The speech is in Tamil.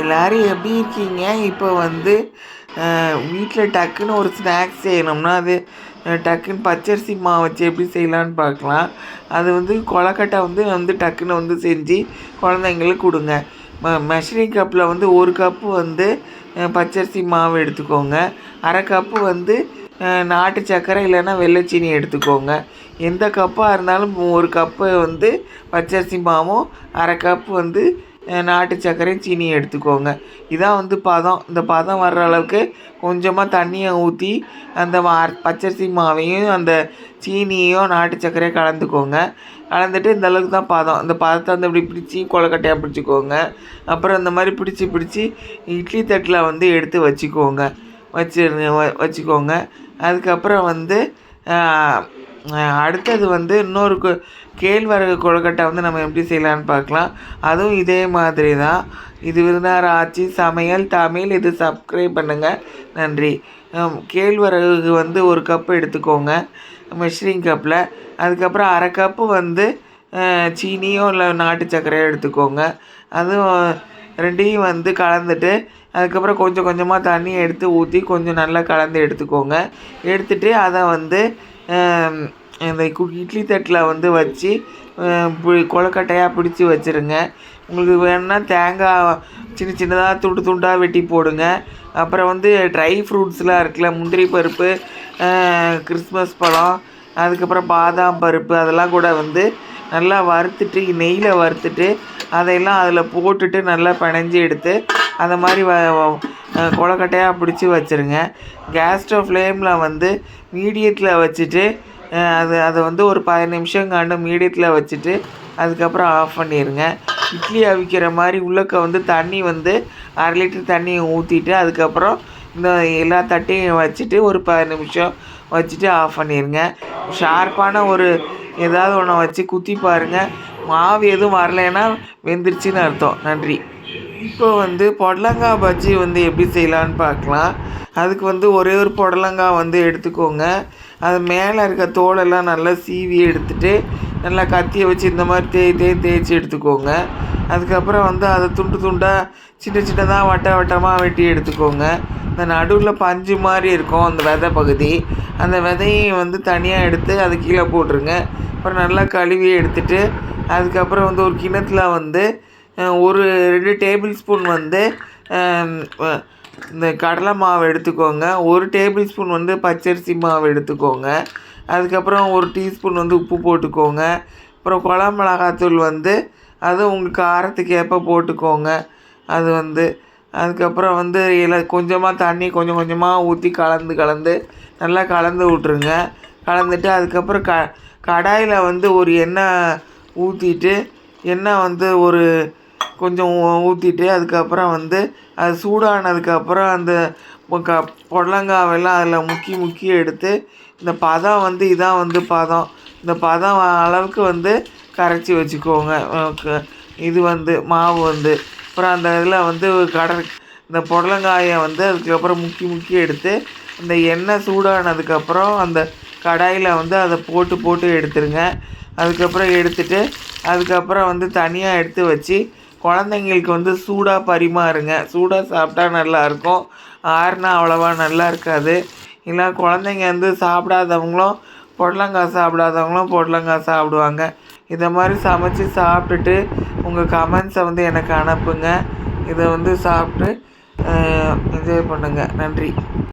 எல்லோரும் எப்படி இருக்கீங்க? இப்போ வந்து வீட்டில் டக்குன்னு ஒரு ஸ்நாக்ஸ் செய்யணும்னா அது டக்குன்னு பச்சரிசி மாவு வச்சு எப்படி செய்யலான்னு பார்க்கலாம். அது வந்து கொழக்கட்டை வந்து வந்து டக்குன்னு வந்து செஞ்சு குழந்தைங்களுக்கு கொடுங்க. ம மெஷரிங் கப்பில் வந்து ஒரு கப்பு வந்து பச்சரிசி மாவு எடுத்துக்கோங்க. அரை கப்பு வந்து நாட்டு சர்க்கரை இல்லைன்னா வெள்ளைச்சீனி எடுத்துக்கோங்க. எந்த கப்பாக இருந்தாலும் ஒரு கப்பு வந்து பச்சரிசி மாவும் அரை கப்பு வந்து நாட்டு சர்க்கரையும் சீனியும் எடுத்துக்கோங்க. இதான் வந்து பதம். இந்த பதம் வர்ற அளவுக்கு கொஞ்சமாக தண்ணியை ஊற்றி அந்த மா பச்சரிசி மாவையும் அந்த சீனியையும் நாட்டு சர்க்கரையும் கலந்துக்கோங்க. கலந்துட்டு இந்த அளவுக்கு தான் பதம். இந்த பதத்தை வந்து இப்படி பிடிச்சி கொலக்கட்டையாக பிடிச்சிக்கோங்க. அப்புறம் இந்த மாதிரி பிடிச்சி பிடிச்சி இட்லி தட்டில் வந்து எடுத்து வச்சுக்கோங்க. வச்சு வச்சுக்கோங்க. அதுக்கப்புறம் வந்து அடுத்தது வந்து இன்னொரு கேழ்வரகு கொழுக்கட்டை வந்து நம்ம எப்படி செய்யலான்னு பார்க்கலாம். அதுவும் இதே மாதிரி தான். இது விருந்தார் ஆட்சி சமையல் தமிழ் இது சப்ஸ்கிரைப் பண்ணுங்கள் நன்றி. கேழ்வரகு வந்து ஒரு கப்பு எடுத்துக்கோங்க. மெஷரிங் கப்பில் அதுக்கப்புறம் அரை கப்பு வந்து சீனியோ இல்லை நாட்டு சர்க்கரையோ எடுத்துக்கோங்க. அதுவும் ரெண்டையும் வந்து கலந்துட்டு அதுக்கப்புறம் கொஞ்சம் கொஞ்சமாக தண்ணி எடுத்து ஊற்றி கொஞ்சம் நல்லா கலந்து எடுத்துக்கோங்க. எடுத்துகிட்டு அதை வந்து இந்த இட்லி தட்டில் வந்து வச்சு கொழுக்கட்டையாக பிடிச்சி வச்சுருங்க. உங்களுக்கு வேணும்னா தேங்காய் சின்ன சின்னதாக துண்டு துண்டாக வெட்டி போடுங்க. அப்புறம் வந்து ட்ரை ஃப்ரூட்ஸ்லாம் இருக்குல்ல முந்திரி பருப்பு கிறிஸ்மஸ் பழம் அதுக்கப்புறம் பாதாம் பருப்பு அதெல்லாம் கூட வந்து நல்லா வறுத்துட்டு நெய்யில் வறுத்துட்டு அதையெல்லாம் அதில் போட்டுட்டு நல்லா பிணைஞ்சி எடுத்து அந்த மாதிரி வ கொலக்கட்டையாக பிடிச்சி வச்சுருங்க. கேஸ் ஸ்டவ் ஃப்ளேமில் வந்து மீடியத்தில் வச்சுட்டு அது அதை வந்து ஒரு பதினஞ்சு நிமிஷம் காண்டு மீடியத்தில் வச்சுட்டு அதுக்கப்புறம் ஆஃப் பண்ணிடுங்க இட்லி அவிக்கிற மாதிரி உள்ளக்க வந்து தண்ணி வந்து அரை லிட்டர் தண்ணியை ஊற்றிட்டு அதுக்கப்புறம் இந்த எல்லா தட்டையும் வச்சுட்டு ஒரு பதினஞ்சு நிமிஷம் வச்சுட்டு ஆஃப் பண்ணிடுங்க ஷார்ப்பான ஒரு ஏதாவது ஒன்று வச்சு குத்தி பாருங்கள் மாவு எதுவும் வரலைன்னா வெந்துருச்சுன்னு அர்த்தம். நன்றி. இப்போ வந்து பொடலங்காய் பஜ்ஜி வந்து எப்படி செய்யலான்னு பார்க்கலாம். அதுக்கு வந்து ஒரே ஒரு புடலங்காய் வந்து எடுத்துக்கோங்க. அது மேலே இருக்க தோலெல்லாம் நல்லா சீவி எடுத்துகிட்டு நல்லா கத்தியை வச்சு இந்த மாதிரி தேய் தேய் தேய்ச்சி எடுத்துக்கோங்க. அதுக்கப்புறம் வந்து அதை துண்டு துண்டாக சின்ன சின்னதாக வட்ட வட்டமாக வெட்டி எடுத்துக்கோங்க. இந்த நடுவில் பஞ்சு மாதிரி இருக்கும் அந்த விதை பகுதி. அந்த விதையும் வந்து தனியாக எடுத்து அது கீழே போட்டுருங்க. அப்புறம் நல்லா கழுவி எடுத்துகிட்டு அதுக்கப்புறம் வந்து ஒரு கிணத்துல வந்து ஒரு ரெண்டு டேபிள் ஸ்பூன் வந்து இந்த கடலை மாவு எடுத்துக்கோங்க. ஒரு டேபிள் ஸ்பூன் வந்து பச்சரிசி மாவு எடுத்துக்கோங்க. அதுக்கப்புறம் ஒரு டீஸ்பூன் வந்து உப்பு போட்டுக்கோங்க. அப்புறம் குழம்பு மிளகாத்தூள் வந்து அது உங்கள் காரத்துக்கு ஏற்ப போட்டுக்கோங்க. அது வந்து அதுக்கப்புறம் வந்து இதில் கொஞ்சமாக தண்ணி கொஞ்சம் கொஞ்சமாக ஊற்றி கலந்து கலந்து நல்லா கலந்து விட்ருங்க கலந்துட்டு அதுக்கப்புறம் க கடாயில் வந்து ஒரு எண்ணெய் ஊற்றிட்டு எண்ணெய் வந்து ஒரு கொஞ்சம் ஊற்றிட்டு அதுக்கப்புறம் வந்து அது சூடானதுக்கப்புறம் அந்த க புடலங்காவெல்லாம் அதில் முக்கி முக்கி எடுத்து இந்த பதம் வந்து இதான் வந்து பதம். இந்த பதம் அளவுக்கு வந்து கரைச்சி வச்சுக்கோங்க. இது வந்து மாவு வந்து. அப்புறம் அந்த இதில் வந்து கடல் இந்த புடலங்காயை வந்து அதுக்கப்புறம் முக்கி முக்கி எடுத்து அந்த எண்ணெய் சூடானதுக்கப்புறம் அந்த கடாயில் வந்து அதை போட்டு போட்டு எடுத்துருங்க. அதுக்கப்புறம் எடுத்துட்டு அதுக்கப்புறம் வந்து தனியாக எடுத்து வச்சு குழந்தைங்களுக்கு வந்து சூடாக பரிமாறுங்க. சூடாக சாப்பிட்டா நல்லாயிருக்கும். ஆறுனா அவ்வளோவா நல்லா இருக்காது இல்லை குழந்தைங்க வந்து சாப்பிடாதவங்களும் பொடலங்காய் சாப்பிடாதவங்களும் பொடலங்காய் சாப்பிடுவாங்க. இதை மாதிரி சமைச்சி சாப்பிட்டுட்டு உங்கள் கமெண்ட்ஸை வந்து எனக்கு அனுப்புங்க. இதை வந்து சாப்பிட்டு என்ஜாய் பண்ணுங்கள் நன்றி.